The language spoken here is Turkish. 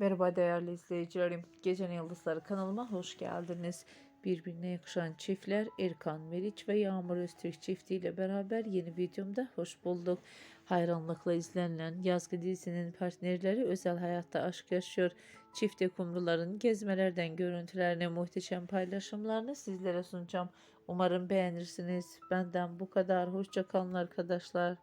Merhaba değerli izleyicilerim. Gecenin Yıldızları kanalıma hoş geldiniz. Birbirine yakışan çiftler Erkan Meriç ve Yağmur Öztürk çiftiyle beraber yeni videomda hoş bulduk. Hayranlıkla izlenilen Yazgı dizisinin partnerleri özel hayatta aşk yaşıyor. Çifte kumruların gezmelerden görüntülerini, muhteşem paylaşımlarını sizlere sunacağım. Umarım beğenirsiniz. Benden bu kadar. Hoşça kalın arkadaşlar.